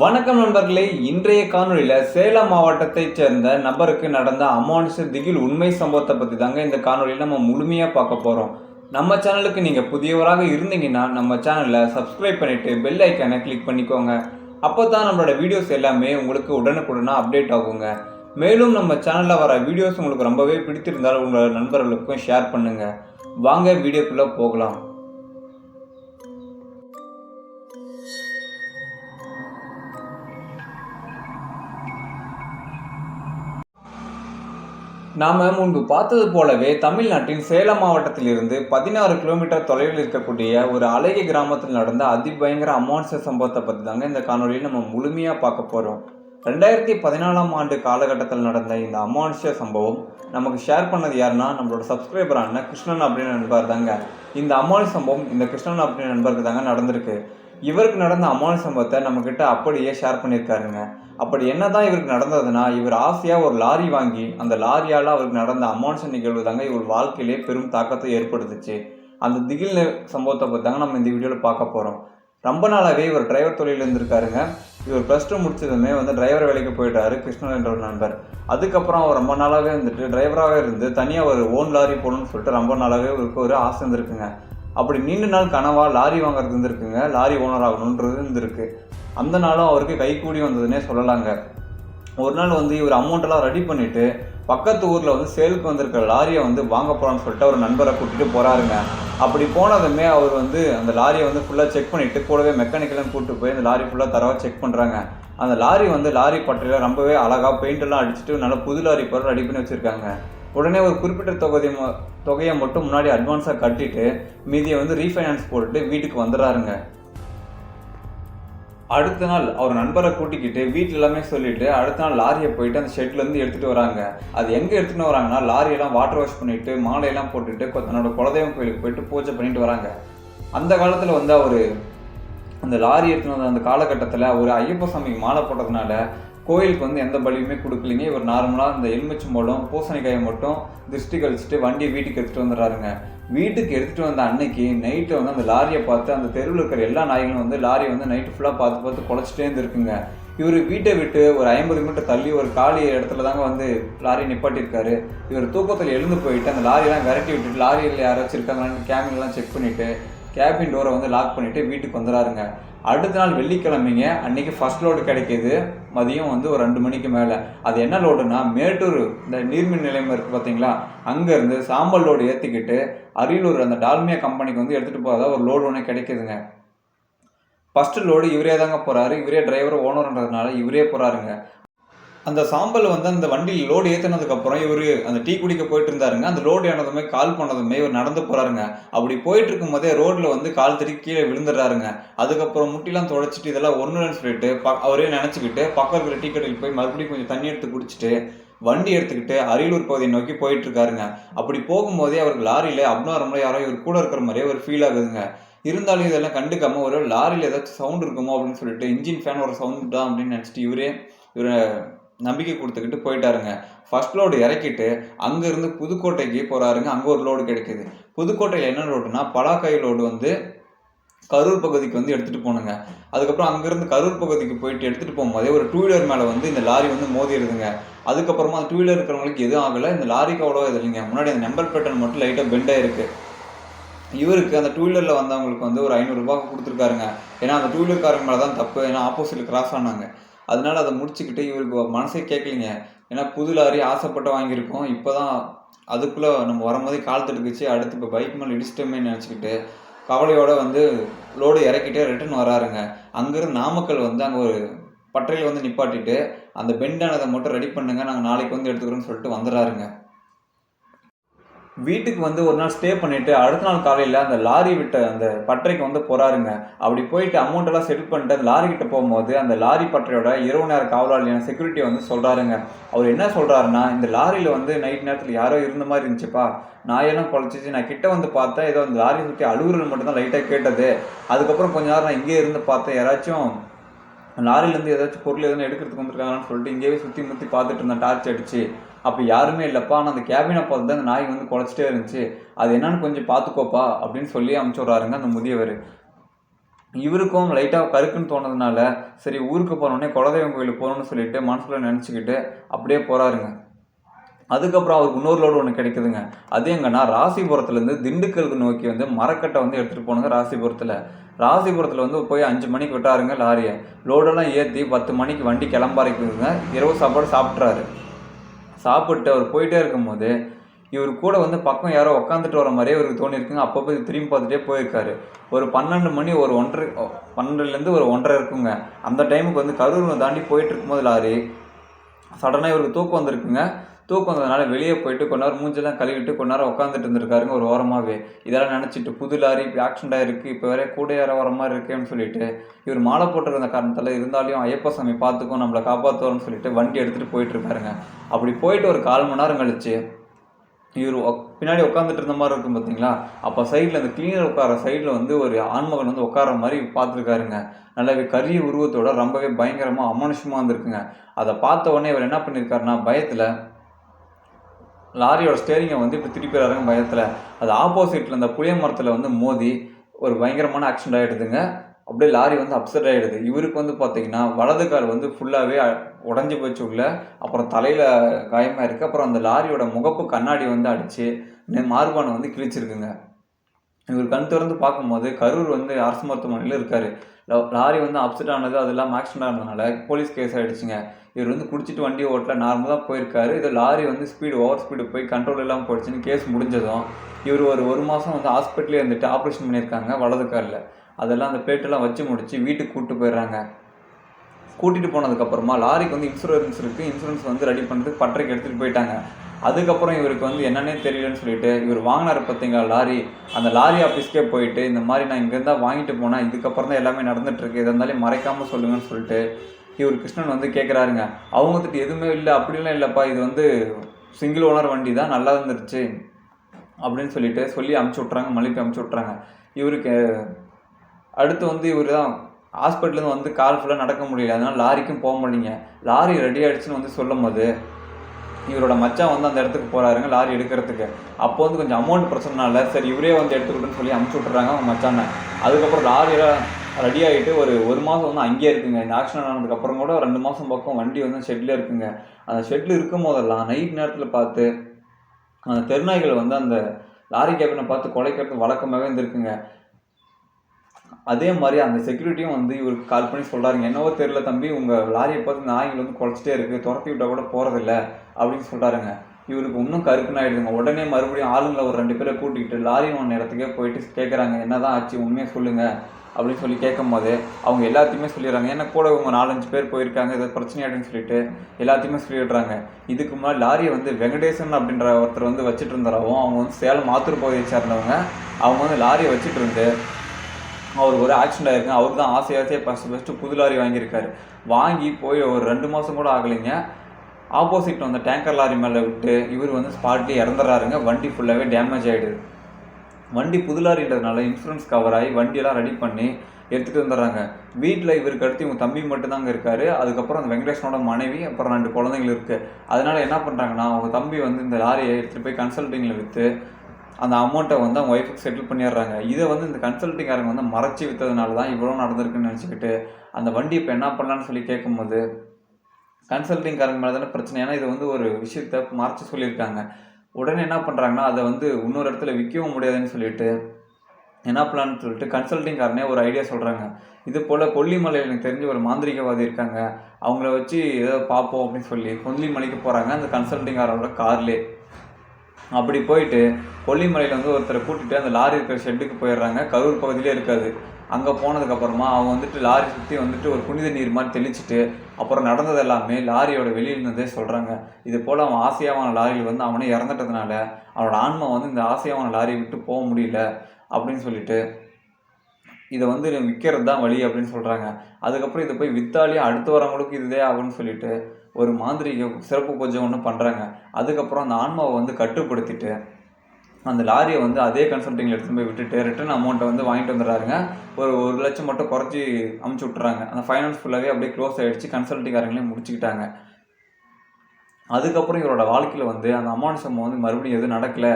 வணக்கம் நண்பர்களே இன்றைய காணொளியில் சேலம் மாவட்டத்தைச் சேர்ந்த நபருக்கு நடந்த அமானுஷ திகில் உண்மை சம்பவத்தை பற்றி தாங்க இந்த காணொலியில் நம்ம முழுமையாக பார்க்க போகிறோம் நம்ம சேனலுக்கு நீங்கள் புதியவராக இருந்தீங்கன்னா நம்ம சேனலை சப்ஸ்கிரைப் பண்ணிவிட்டு பெல் ஐக்கானை கிளிக் பண்ணிக்கோங்க. அப்போ தான் நம்மளோட வீடியோஸ் எல்லாமே உங்களுக்கு உடனுக்குடனாக அப்டேட் ஆகுங்க. மேலும் நம்ம சேனலில் வர வீடியோஸ் உங்களுக்கு ரொம்பவே பிடித்திருந்தால் உங்களோட நண்பர்களுக்கும் ஷேர் பண்ணுங்கள் வாங்க வீடியோக்குள்ளே போகலாம். நாம் முன்பு பார்த்தது போலவே தமிழ்நாட்டின் சேலம் மாவட்டத்திலிருந்து பதினாறு கிலோமீட்டர் தொலைவில் இருக்கக்கூடிய ஒரு அழகிய கிராமத்தில் நடந்த அதிபயங்கர அமானுஷ சம்பவத்தை பற்றி தாங்க இந்த காணொலியில் நம்ம முழுமையாக பார்க்க போகிறோம் ரெண்டாயிரத்தி பதினாலாம் ஆண்டு காலகட்டத்தில் நடந்த இந்த அமானுஷ சம்பவம் நமக்கு ஷேர் பண்ணது யாருன்னா நம்மளோட சப்ஸ்கிரைபரான கிருஷ்ணன் அப்படின்னு நண்பர் தாங்க. இந்த அமானுஷ சம்பவம் இந்த கிருஷ்ணன் அப்படின்னு நண்பருக்கு தாங்க நடந்திருக்கு. இவருக்கு நடந்த அமானுஷ சம்பவத்தை நம்மக்கிட்ட அப்படியே ஷேர் பண்ணியிருக்காருங்க. அப்படி என்ன தான் இவருக்கு நடந்ததுன்னா இவர் ஆசையாக ஒரு லாரி வாங்கி அந்த லாரியால் அவருக்கு நடந்த அமானுஷ நிகழ்வு தாங்க இவர் வாழ்க்கையிலே பெரும் தாக்கத்தை ஏற்படுத்துச்சு. அந்த திகில் சம்பவத்தை பற்றி தாங்க நம்ம இந்த வீடியோவில் பார்க்க போகிறோம் ரொம்ப நாளாகவே இவர் டிரைவர் தொழில் இருந்திருக்காருங்க. இவர் ப்ளஸ் டூ முடிச்சதுமே வந்து டிரைவர் வேலைக்கு போயிட்டாரு கிருஷ்ணன் என்ற ஒரு நண்பர். அதுக்கப்புறம் அவர் ரொம்ப நாளாகவே வந்துட்டு டிரைவராகவே இருந்து தனியாக ஒரு ஓன் லாரி போகணும்னு சொல்லிட்டு ரொம்ப நாளாகவே இவருக்கு ஒரு ஆசை இருந்திருக்குங்க. அப்படி நீண்ட நாள் கனவாக லாரி வாங்குறது இருந்திருக்குங்க. லாரி ஓனர் ஆகணுன்றது இருந்திருக்கு. அந்த நாளும் அவருக்கு கைகூடி வந்ததுன்னே சொல்லலாங்க. ஒரு நாள் வந்து இவர் அமௌண்ட்டெல்லாம் ரெடி பண்ணிவிட்டு பக்கத்து ஊரில் வந்து சேலுக்கு வந்திருக்கிற லாரியை வந்து வாங்க போகிறான்னு சொல்லிட்டு அவர் நண்பரை கூட்டிகிட்டு போகிறாருங்க அப்படி போனதுமே அவர் வந்து அந்த லாரியை வந்து ஃபுல்லாக செக் பண்ணிவிட்டு கூடவே மெக்கானிக்கெல்லாம் கூப்பிட்டு போய் அந்த லாரி ஃபுல்லாக தரவாக செக் பண்ணுறாங்க அந்த லாரி வந்து லாரி பட்டையில் ரொம்பவே அழகாக பெயிண்டெல்லாம் அடிச்சுட்டு நல்லா புது லாரி போல ரெடி பண்ணி வச்சுருக்காங்க. உடனே ஒரு குறிப்பிட்ட தொகை தொகையை மட்டும் முன்னாடி அட்வான்ஸாக கட்டிட்டு மீதியை வந்து ரீஃபைனான்ஸ் போட்டுட்டு வீட்டுக்கு வந்துடுறாருங்க. அடுத்த நாள் அவர் நண்பரை கூட்டிக்கிட்டு வீட்டில் எல்லாமே சொல்லிட்டு அடுத்த நாள் லாரியை போயிட்டு அந்த ஷெட்லேருந்து எடுத்துகிட்டு வராங்க. அது எங்கே எடுத்துகிட்டு வராங்கன்னா லாரியெல்லாம் வாட்டர் வாஷ் பண்ணிட்டு மாலையெல்லாம் போட்டுட்டு தன்னோட குலதெய்வம் கோயிலுக்கு போயிட்டு பூஜை பண்ணிட்டு வராங்க. அந்த காலத்தில் வந்து அவர் அந்த லாரி எடுத்துன்னு வந்த அந்த காலகட்டத்தில் ஒரு ஐயப்ப சாமிக்கு மாலை போட்டதுனால கோயிலுக்கு வந்து எந்த பலியுமே கொடுக்கலிங்க. இவர் நார்மலாக இந்த எலுமிச்சம்பழம் பூசணிக்காயை மட்டும் திருஷ்டி கழிச்சிட்டு வண்டியை வீட்டுக்கு எடுத்துகிட்டு வந்துடுறாருங்க. வீட்டுக்கு எடுத்துகிட்டு வந்த அன்னைக்கு நைட்டு வந்து அந்த லாரியை பார்த்து அந்த தெருவில் இருக்கிற எல்லா நாய்களும் வந்து லாரியை வந்து நைட்டு ஃபுல்லாக பார்த்து பார்த்து குழச்சிட்டே இருந்திருக்குங்க. இவர் வீட்டை விட்டு ஒரு ஐம்பது மீட்டர் தள்ளி ஒரு காலி இடத்துல தாங்க வந்து லாரி நிப்பாட்டியிருக்காரு. இவர் தூக்கத்தில் எழுந்து போயிட்டு அந்த லாரியெல்லாம் விரட்டி விட்டுட்டு லாரியில் யாராச்சும் இருக்காங்களான்னு கேபின்லாம் செக் பண்ணிவிட்டு கேபின் டோரை வந்து லாக் பண்ணிவிட்டு வீட்டுக்கு வந்துடுறாருங்க அடுத்த நாள் வெள்ளிக்கிழமைங்க அன்றைக்கி ஃபர்ஸ்ட் லோடு கிடைக்கிது. மதியம் வந்து ஒரு ரெண்டு மணிக்கு மேலே. அது என்ன லோடுனா மேட்டூர் இந்த நீர்மின் நிலையம் இருக்குது பார்த்தீங்களா அங்கேருந்து சாம்பல் லோடு ஏற்றிக்கிட்டு அரியலூர் அந்த டால்மியா கம்பெனிக்கு வந்து எடுத்துகிட்டு போகிறதா ஒரு லோடு ஒன்று கிடைக்கிதுங்க. ஃபஸ்ட்டு லோடு இவரே தாங்க போகிறாரு இவரே டிரைவர் ஓனர்ன்றதுனால இவரே போகிறாருங்க அந்த சாம்பல் வந்து அந்த வண்டியில் லோடு ஏற்றினதுக்கப்புறம் இவர் அந்த டீ குடிக்க போயிட்டு இருந்தாருங்க. அந்த லோடு ஏனதுமே கால் பண்ணதுமே இவர் நடந்து போகிறாருங்க அப்படி போயிட்டு இருக்கும்போதே ரோட்டில் வந்து கால் திருக்கி கீழே விழுந்துடுறாருங்க. அதுக்கப்புறம் முட்டிலாம் தொடச்சிட்டு இதெல்லாம் ஒன்றுன்னு சொல்லிட்டு ப அவரே நினச்சிக்கிட்டு பக்கம் இருக்கிற டீ கடையில் போய் மறுபடியும் கொஞ்சம் தண்ணி எடுத்து குடிச்சிட்டு வண்டி எடுத்துக்கிட்டு அரியலூர் பகுதியை நோக்கி போயிட்டு இருக்காருங்க. அப்படி போகும்போதே அவருக்கு லாரியில் அப்னார்மலாக யாரோ இவர் கூட இருக்கிற மாதிரியே ஒரு ஃபீல் ஆகுதுங்க. இருந்தாலும் இதெல்லாம் கண்டுக்காம ஒரு லாரியில் ஏதாச்சும் சவுண்ட் இருக்குமோ அப்படின்னு சொல்லிட்டு இன்ஜின் ஃபேன் ஒரு சவுண்ட் தான் அப்படின்னு நினச்சிட்டு இவரே இவரை நம்பிக்கை கொடுத்துக்கிட்டு போயிட்டாருங்க. ஃபர்ஸ்ட் லோடு இறக்கிட்டு அங்கேருந்து புதுக்கோட்டைக்கு போகிறாருங்க அங்கே ஒரு லோடு கிடைக்குது. புதுக்கோட்டையில் என்ன லோடுனா பலாக்காய் லோடு வந்து கரூர் பகுதிக்கு வந்து எடுத்துகிட்டு போகணுங்க அதுக்கப்புறம் அங்கேருந்து கரூர் பகுதிக்கு போயிட்டு எடுத்துகிட்டு போகும்போதே ஒரு டூ வீலர் மேலே வந்து இந்த லாரி வந்து மோதிடுதுங்க அதுக்கப்புறமா அந்த டூ வீலர் இருக்கிறவங்களுக்கு எதுவும் ஆகலை. இந்த லாரிக்கு அவ்வளோ இது இல்லைங்க. முன்னாடி அந்த நம்பர் பேட்டர்ன் மட்டும் லைட்டாக பெண்ட் ஆயிருக்கு. இவருக்கு அந்த டூ வீலரில் வந்தவங்களுக்கு வந்து ஒரு ஐநூறுரூபா கொடுத்துருக்காருங்க. ஏன்னா அந்த டூ வீலர்காரங்க மேலே தான் தப்பு. ஏன்னா ஆப்போசிட்டில் கிராஸ் ஆனாங்க. அதனால அதை முடிச்சுக்கிட்டு இவருக்கு மனசே கேட்கலிங்க. ஏன்னா புது லாரி ஆசைப்பட்டு வாங்கியிருக்கோம். இப்போ தான் அதுக்குள்ளே நம்ம வரும்போதே கால் தடுக்குச்சு. அடுத்து இப்போ பைக் மேலே இடிச்சிட்டோமே நினச்சிக்கிட்டு கவலையோடு வந்து லோடு இறக்கிட்டே ரிட்டர்ன் வராருங்க. அங்கேருந்து நாமக்கல் வந்து அங்கே ஒரு பட்டறையில் வந்து நிப்பாட்டிட்டு அந்த பெண்டானதை மட்டும் ரெடி பண்ணுங்க. நாங்கள் நாளைக்கு வந்து எடுத்துக்கிறோன்னு சொல்லிட்டு வந்துடுறாருங்க. வீட்டுக்கு வந்து ஒரு நாள் ஸ்டே பண்ணிவிட்டு அடுத்த நாள் காலையில் அந்த லாரி விட்ட அந்த பட்டறைக்கு வந்து போகிறாருங்க அப்படி போயிட்டு அமௌண்ட் எல்லாம் செட்டில் பண்ணிட்டு அந்த லாரி கிட்ட போகும்போது அந்த லாரி பட்டறையோட இரவு நேர காவலாளியான செக்யூரிட்டி வந்து சொல்கிறாருங்க அவர் என்ன சொல்கிறாருன்னா இந்த லாரியில் வந்து நைட் நேரத்தில் யாரோ இருந்த மாதிரி இருந்துச்சுப்பா. நாயெல்லாம் குழச்சிச்சு நான் கிட்ட வந்து பார்த்தேன் ஏதோ அந்த லாரி சுற்றி அழுகுறது மட்டும் தான் லைட்டாக கேட்டது. அதுக்கப்புறம் கொஞ்ச நேரம் நான் இங்கே இருந்து பார்த்தேன். யாராச்சும் லாரிலேருந்து ஏதாச்சும் பொருள் எதுவும் எடுக்கிறதுக்கு வந்திருக்காங்கன்னு சொல்லிட்டு இங்கேயே சுற்றி முற்றி பார்த்துட்டு இருந்தேன். டார்ச் அடிச்சு. அப்போ யாருமே இல்லைப்பா. ஆனால் அந்த கேபினை பார்த்து தான் அந்த நாய் வந்து குழச்சிட்டே இருந்துச்சு. அது என்னன்னு கொஞ்சம் பார்த்துக்கோப்பா அப்படின்னு சொல்லி அமுச்சு விட்றாருங்க அந்த முதியவர். இவருக்கும் லைட்டாக கருக்குன்னு தோணதுனால சரி ஊருக்கு போனோடனே குலதெய்வம் கோயிலுக்கு போகணும்னு சொல்லிட்டு மனசில் நினச்சிக்கிட்டு அப்படியே போகிறாருங்க அதுக்கப்புறம் அவருக்கு இன்னொரு லோடு ஒன்று கிடைக்குதுங்க. அது எங்கன்னா ராசிபுரத்துலேருந்து திண்டுக்கலுக்கு நோக்கி வந்து மரக்கட்டை வந்து எடுத்துகிட்டு போனாங்க ராசிபுரத்தில். ராசிபுரத்தில் வந்து போய் அஞ்சு மணிக்கு விட்டாருங்க லாரியை. லோடெல்லாம் ஏற்றி பத்து மணிக்கு வண்டி கிளம்பாரிக்குதுங்க இரவு சாப்பாடு சாப்பிட்றாரு. சாப்பிட்டு அவர் போயிட்டே இருக்கும்போது இவர் கூட வந்து பக்கம் யாரோ உட்காந்துட்டு வர மாதிரியே இவருக்கு தோணியிருக்குங்க அப்பப்போ இது திரும்பி பார்த்துட்டே போயிருக்காரு. ஒரு பன்னெண்டு மணி ஒரு ஒன்றரை பன்னெண்டுலேருந்து ஒரு ஒன்றரை இருக்குங்க. அந்த டைமுக்கு வந்து கரூரில் தாண்டி போயிட்டு இருக்கும்போது லாரி சடனாக இவருக்கு தூக்கம் வந்திருக்குங்க. தூக்கம் வந்ததுனால வெளியே போயிட்டு கொஞ்ச நேரம் மூஞ்செல்லாம் கழுவிட்டு கொஞ்ச நேரம் உட்காந்துட்டு இருந்திருக்காருங்க ஒரு ஓரமாகவே இதெல்லாம் நினச்சிட்டு புது லாரி இப்போ ஆக்சிடென்ட் ஆயிருக்கு இப்போ வேற கூட யாரோ ஓரமாக இருக்கேன்னு சொல்லிட்டு இவர் மாலை போட்டிருந்த காரணத்தில் இருந்தாலும் ஐயப்ப சாமி பார்த்துக்கும் நம்மளை காப்பாற்றுவோம்னு சொல்லிட்டு வண்டி எடுத்துகிட்டு போயிட்டு இருக்காருங்க. அப்படி போயிட்டு ஒரு கால் மணி நேரம் கழிச்சு இவர் பின்னாடி உட்காந்துட்டு இருந்த மாதிரி இருக்கும் பார்த்தீங்களா அப்போ சைடில் அந்த கிளீனர் உட்கார சைடில் வந்து ஒரு ஆண்மகன் வந்து உட்கார மாதிரி பார்த்துருக்காருங்க. நல்லாவே கரிய உருவத்தோட ரொம்பவே பயங்கரமாக அமானுஷமாக வந்திருக்குங்க. அதை பார்த்த உடனே இவர் என்ன பண்ணியிருக்காருன்னா பயத்தில் லாரியோட ஸ்டேரிங்கை வந்து இப்படி திருப்பிடுறாருங்க பயத்தில். அது ஆப்போசிட்டில் அந்த புளிய மரத்தில் வந்து மோதி ஒரு பயங்கரமான ஆக்சிடென்ட் ஆகிடுதுங்க அப்படியே லாரி வந்து அப்செட் ஆகிடுது இவருக்கு வந்து பார்த்தீங்கன்னா வலது கால் வந்து ஃபுல்லாகவே உடஞ்சி போச்சு உள்ள. அப்புறம் தலையில் காயமாக இருக்குது அப்புறம் அந்த லாரியோட முகப்பு கண்ணாடி வந்து அடித்து மார்பானை வந்து கிழிச்சிருக்குங்க. இவர் கண் திறந்து பார்க்கும்போது கரூர் வந்து அரசு மருத்துவமனையில் இருக்கார். லாரி வந்து அப்செட் ஆனது அதெல்லாம் இல்லாமல் ஆக்சிடென்ட் ஆனதுனால போலீஸ் கேஸ் ஆகிடுச்சுங்க இவர் வந்து குடிச்சிட்டு வண்டி ஓட்டல நார்மலாக தான் போயிருக்காரு. இது லாரி வந்து ஸ்பீடு ஓவர் ஸ்பீடு போய் கண்ட்ரோல் இல்லாமல் போயிடுச்சுன்னு கேஸ் முடிஞ்சதும் இவர் ஒரு ஒரு மாதம் வந்து ஹாஸ்பிட்டலே இருந்துட்டு ஆப்ரேஷன் பண்ணியிருக்காங்க வலது காலில் அதெல்லாம் அந்த பிளேட்டெல்லாம் வச்சு முடிச்சு வீட்டுக்கு கூப்பிட்டு போயிடுறாங்க. கூட்டிகிட்டு போனதுக்கப்புறமா லாரிக்கு வந்து இன்சூரன்ஸ் இருக்குது இன்சூரன்ஸ் வந்து ரெடி பண்ணுறதுக்கு பட்டறைக்கு எடுத்துகிட்டு போயிட்டாங்க. அதுக்கப்புறம் இவருக்கு வந்து என்னன்னே தெரியலன்னு சொல்லிட்டு இவர் வாங்கினார் பார்த்தீங்களா லாரி? அந்த லாரி ஆஃபீஸ்க்கே போயிட்டு இந்த மாதிரி நான் இங்கேருந்தா வாங்கிட்டு போனேன் இதுக்கப்புறம் தான் எல்லாமே நடந்துட்டுருக்கு இதை இருந்தாலும் மறைக்காமல் சொல்லுங்கன்னு சொல்லிட்டு இவர் கிருஷ்ணன் வந்து கேட்குறாருங்க அவங்க திட்டு எதுவுமே இல்லை அப்படிலாம் இல்லைப்பா இது வந்து சிங்கிள் ஓனர் வண்டி தான் நல்லா இருந்துருச்சு அப்படின்னு சொல்லிட்டு சொல்லி அமுச்சு விட்றாங்க மல்லிக்கு அமுச்சு விட்றாங்க இவருக்கு அடுத்து வந்து இவர் தான் ஹாஸ்பிட்டலேருந்து வந்து கால் ஃபுல்லாக நடக்க முடியல அதனால் லாரிக்கும் போக முடியல லாரி ரெடி ஆகிடுச்சுன்னு வந்து சொல்லும் போது இவரோட மச்சான் வந்து அந்த இடத்துக்கு போகிறாருங்க லாரி எடுக்கிறதுக்கு. அப்போ வந்து கொஞ்சம் அமௌண்ட் பிரச்சனைனால சரி இவரே வந்து எடுத்துக்கிட்டுன்னு சொல்லி அமுச்சு விட்றாங்க அவங்க மச்சானை. அதுக்கப்புறம் லாரியெல்லாம் ரெடி ஆகிட்டு ஒரு ஒரு மாதம் வந்து அங்கேயே இருக்குங்க. இந்த ஆக்சிடென்ட் ஆனதுக்கப்புறம் கூட ரெண்டு மாதம் பக்கம் வண்டி வந்து ஷெட்டில் இருக்குங்க. அந்த ஷெட்டில் இருக்கும் போதெல்லாம் நைட் நேரத்தில் பார்த்து அந்த தெருநாய்கள் வந்து அந்த லாரி கேபினை பார்த்து குலைக்கிறது வழக்கமாகவே இருந்திருக்குங்க. அதே மாதிரி அந்த செக்யூரிட்டியும் வந்து இவருக்கு கால் பண்ணி சொல்கிறாருங்க என்னவோ தெரியல தம்பி உங்கள் லாரியை பார்த்து நாய்கள் வந்து குறைச்சிட்டே இருக்குது துரத்தி விட்டால் கூட போகிறதில்ல அப்படின்னு சொல்கிறாருங்க இவருக்கு இன்னும் கருக்குன்னு உடனே மறுபடியும் ஆளுங்களை ஒரு ரெண்டு பேரை கூட்டிக்கிட்டு லாரி ஒன்று இடத்துக்கே போயிட்டு கேட்குறாங்க என்னதான் ஆச்சு? உண்மையை சொல்லுங்கள் அப்படின்னு சொல்லி கேட்கும்போது அவங்க எல்லாத்தையுமே சொல்லிடுறாங்க. ஏன்னா கூட இவங்க நாலஞ்சு பேர் போயிருக்காங்க ஏதோ பிரச்சனையாடுன்னு சொல்லிட்டு எல்லாத்தையுமே சொல்லிடுறாங்க. இதுக்கு முன்னாடி லாரியை வந்து வெங்கடேசன் அப்படின்ற ஒருத்தர் வந்து வச்சுட்டு இருந்தாராவும் அவங்க வந்து சேலம் மாத்தூர் பகுதியை சேர்ந்தவங்க. அவங்க வந்து லாரியை வச்சுட்டு இருந்து அவருக்கு ஒரு ஆக்சிடென்ட் ஆயிருக்குங்க அவர் தான் ஆசை ஆசையாக ஃபஸ்ட்டு ஃபஸ்ட்டு புது லாரி வாங்கியிருக்காரு. வாங்கி போய் ஒரு ரெண்டு மாதம் கூட ஆகலைங்க. ஆப்போசிட் வந்த டேங்கர் லாரி மேலே விட்டு இவர் வந்து ஸ்பாட்லேயே இறந்துடுறாருங்க வண்டி ஃபுல்லாகவே டேமேஜ் ஆகிடுது வண்டி புது லாரின்றதுனால இன்சூரன்ஸ் கவர் ஆகி வண்டியெல்லாம் ரெடி பண்ணி எடுத்துகிட்டு வந்துடுறாங்க. வீட்டில் இவருக்கு அடுத்து இவங்க தம்பி மட்டும்தாங்க இருக்காரு. அதுக்கப்புறம் அந்த வெங்கடேஷனோட மனைவி அப்புறம் ரெண்டு குழந்தைங்கள் இருக்குது அதனால் என்ன பண்ணுறாங்கன்னா அவங்க தம்பி வந்து இந்த லாரியை எடுத்துகிட்டு போய் கன்சல்ட்டிங்கில் விற்று அந்த அமௌண்ட்டை வந்து அவங்க ஒய்ஃபுக்கு செட்டில் பண்ணிடுறாங்க. இதை வந்து இந்த கன்சல்ட்டிங்காரங்க வந்து மறைச்சி விற்றதுனால தான் இவ்வளோ நடந்திருக்குன்னு நினச்சிக்கிட்டு அந்த வண்டி இப்போ என்ன பண்ணலான்னு சொல்லி கேட்கும்போது கன்சல்ட்டிங்காரங்க மேலே தானே பிரச்சனை. ஏன்னா இது வந்து ஒரு விஷயத்த மறைச்சி சொல்லியிருக்காங்க. உடனே என்ன பண்ணுறாங்கன்னா அதை வந்து இன்னொரு இடத்துல விற்கவும் முடியாதுன்னு சொல்லிட்டு என்ன பண்ணலான்னு சொல்லிட்டு கன்சல்ட்டிங்காரனே ஒரு ஐடியா சொல்கிறாங்க இது போல் கொல்லிமலையில் எனக்கு தெரிஞ்ச ஒரு மாந்திரிகவாதி இருக்காங்க. அவங்கள வச்சு ஏதோ பார்ப்போம் அப்படின்னு சொல்லி கொல்லிமலைக்கு போகிறாங்க அந்த கன்சல்ட்டிங்காரோட கார்லேயே அப்படி போயிட்டு கொல்லிமலையில் வந்து ஒருத்தரை கூட்டிகிட்டு அந்த லாரி இருக்கிற ஷெட்டுக்கு போயிடுறாங்க. கரூர் பகுதியிலே இருக்காது. அங்கே போனதுக்கப்புறமா அவங்க வந்துட்டு லாரி சுற்றி வந்துட்டு ஒரு புனித நீர் மாதிரி தெளிச்சிட்டு அப்புறம் நடந்தது எல்லாமே லாரியோட வெளியில் இருந்ததே சொல்கிறாங்க இது போல் அவன் ஆசையாவான லாரியில் வந்து அவனே இறந்துட்டதுனால அவனோட ஆன்மா வந்து இந்த ஆசையாவான லாரியை விட்டு போக முடியல அப்படின்னு சொல்லிட்டு இதை வந்து விற்கிறது தான் வழி அப்படின்னு சொல்கிறாங்க அதுக்கப்புறம் இதை போய் வித்தாலே அடுத்து வரவங்களுக்கு இதுதே ஆகும்னு சொல்லிட்டு ஒரு மாதிரி சிறப்பு பூஜை ஒன்று பண்ணுறாங்க அதுக்கப்புறம் அந்த ஆன்மாவை வந்து கட்டுப்படுத்திட்டு அந்த லாரியை வந்து அதே கன்சல்ட்டிங்கில் எடுத்துன்னு போய் விட்டுட்டு ரிட்டர்ன் அமௌண்ட்டை வந்து வாங்கிட்டு வந்துடுறாருங்க. ஒரு ஒரு லட்சம் மட்டும் குறைச்சி அமுச்சு விட்றாங்க அந்த ஃபைனான்ஸ் ஃபுல்லாகவே அப்படியே க்ளோஸ் ஆகிடுச்சு கன்சல்ட்டிங்காரங்களையும் முடிச்சுக்கிட்டாங்க. அதுக்கப்புறம் இவரோட வாழ்க்கையில் வந்து அந்த அமானுஷம் வந்து மறுபடியும் எதுவும் நடக்கலை.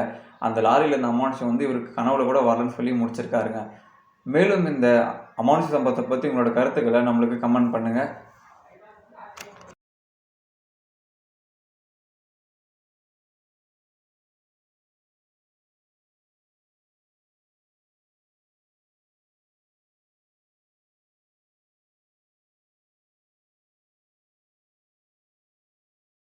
அந்த லாரியில் இந்த அமானுஷம் வந்து இவருக்கு கனவுல கூட வரலன்னு சொல்லி முடிச்சிருக்காருங்க. மேலும் இந்த அமானுஷ சம்பவத்தை பற்றி உங்களோட கருத்துக்களை நம்மளுக்கு கமெண்ட் பண்ணுங்கள்